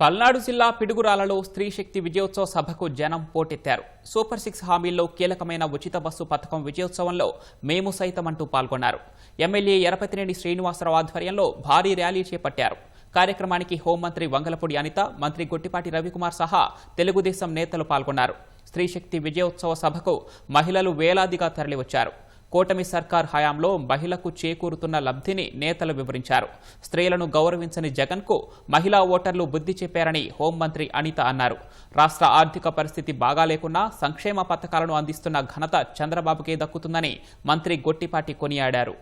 పల్నాడు జిల్లా పిడుగురాలలో స్త్రీ శక్తి విజయోత్సవ సభకు జనం పోటెత్తారు. సూపర్ సిక్స్ హామీల్లో కీలకమైన ఉచిత బస్సు పథకం విజయోత్సవంలో మేము సైతం అంటూ పాల్గొన్నారు. ఎమ్మెల్యే ఎరపతినేని శ్రీనివాసరావు ఆధ్వర్యంలో భారీ ర్యాలీ చేపట్టారు. కార్యక్రమానికి హోంమంత్రి వంగలపూడి అనిత మంత్రి గొట్టిపాటి రవికుమార్ సహా తెలుగుదేశం నేతలు పాల్గొన్నారు. స్త్రీ శక్తి విజయోత్సవ సభకు మహిళలు వేలాదిగా తరలివచ్చారు. కూటమి సర్కార్ హయాంలో మహిళకు చేకూరుతున్న లబ్ధిని నేతలు వివరించారు. స్త్రీలను గౌరవించని జగన్కు మహిళా ఓటర్లు బుద్ధి చెప్పారని హోంమంత్రి అనిత అన్నారు. రాష్ట్ర ఆర్థిక పరిస్థితి బాగాలేకున్నా సంక్షేమ పథకాలను అందిస్తున్న ఘనత చంద్రబాబుకే దక్కుతుందని మంత్రి గొట్టిపాటి కొనియాడారు.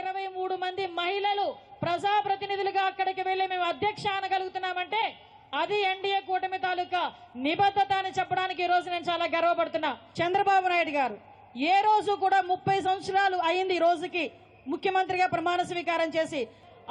ఇరవై మూడు మంది మహిళలు ప్రజాప్రతినిధులుగా అక్కడికి వెళ్ళి మేము అధ్యక్ష అనగలుగుతున్నామంటే అది ఎన్డీ కూటమి తాలూకా నిబద్ధత అని చెప్పడానికి ఈ రోజు నేను చాలా గర్వపడుతున్నా. చంద్రబాబు నాయుడు గారు ఏ రోజు కూడా ముప్పై సంవత్సరాలు అయింది ఈ రోజుకి ముఖ్యమంత్రిగా ప్రమాణ స్వీకారం చేసి.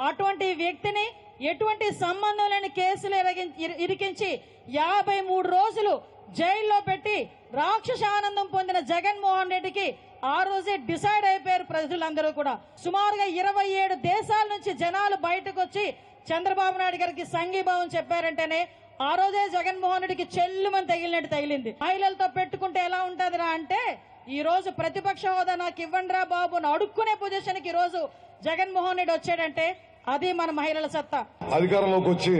అటువంటి వ్యక్తిని ఎటువంటి సంబంధం లేని కేసులు ఇరి- ఇరికించి యాభై మూడు రోజులు జైల్లో పెట్టి రాక్షస ఆనందం పొందిన జగన్మోహన్ రెడ్డికి ఆ రోజే డిసైడ్ అయిపోయారు ప్రజలందరూ కూడా. సుమారుగా ఇరవై ఏడు దేశాల నుంచి జనాలు బయటకు వచ్చి చంద్రబాబు నాయుడు గారికి సంఘీభావం చెప్పారంటేనే ఆ రోజే జగన్మోహన్ రెడ్డికి చెల్లుమని తగిలినట్టు తగిలింది. మహిళలతో పెట్టుకుంటే ఎలా ఉంటదిరా అంటే ఈ రోజు ప్రతిపక్ష హోదా నాకు ఇవ్వండిరా బాబు అడుక్కునే పొజిషన్కి ఈ రోజు జగన్మోహన్ రెడ్డి వచ్చాడంటే అది మన మహిళల సత్తా. అధికారంలోకి వచ్చి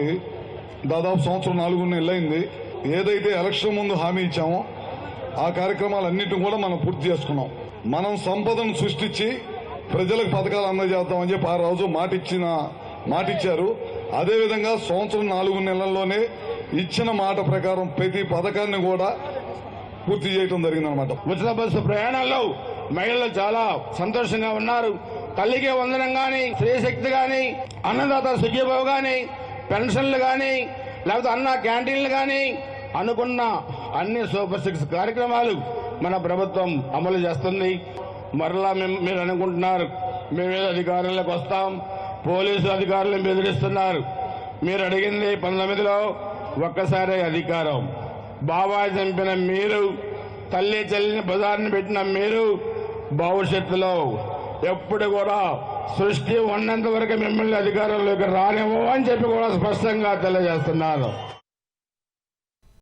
దాదాపు సంవత్సరం నాలుగు నెలలైంది. ఏదైతే ఎలక్షన్ ముందు హామీ ఇచ్చామో ఆ కార్యక్రమాలన్నింటిని కూడా మనం పూర్తి చేసుకున్నాం. మనం సంపదను సృష్టించి ప్రజలకు పథకాలు అందజేద్దామని చెప్పి ఆ రోజు మాటిచ్చిన మాటిచ్చారు. అదేవిధంగా సంవత్సరం నాలుగు నెలల్లోనే ఇచ్చిన మాట ప్రకారం ప్రతి పథకాన్ని కూడా పూర్తి చేయడం జరిగిందనమాట ఉచిత బస్సు ప్రయాణాల్లో మహిళలు చాలా సంతోషంగా ఉన్నారు. తల్లికి వందనం గాని స్త్రీశక్తి గాని అన్నదాత సుఖీభావ గాని పెన్షన్లు గాని లేకపోతే అన్న క్యాంటీన్లు గాని అనుకున్న అన్ని సూపర్ సిక్స్ కార్యక్రమాలు మన ప్రభుత్వం అమలు చేస్తుంది. మరలా మేము- మీరు అనుకుంటున్నారు మేమేదో అధికారంలోకి వస్తాం పోలీసు అధికారులను బెదిరిస్తున్నారు. మీరు అడిగింది పంతొమ్మిదిలో ఒక్కసారే అధికారం. బాబాయ్ చంపిన మీరు తల్లి చెల్లిని బజార్ని పెట్టిన మీరు భవిష్యత్తులో ఎప్పుడు కూడా సృష్టి ఉన్నంత వరకు మిమ్మల్ని అధికారంలోకి రానివ్వమని చెప్పి కూడా స్పష్టంగా తెలియజేస్తున్నారు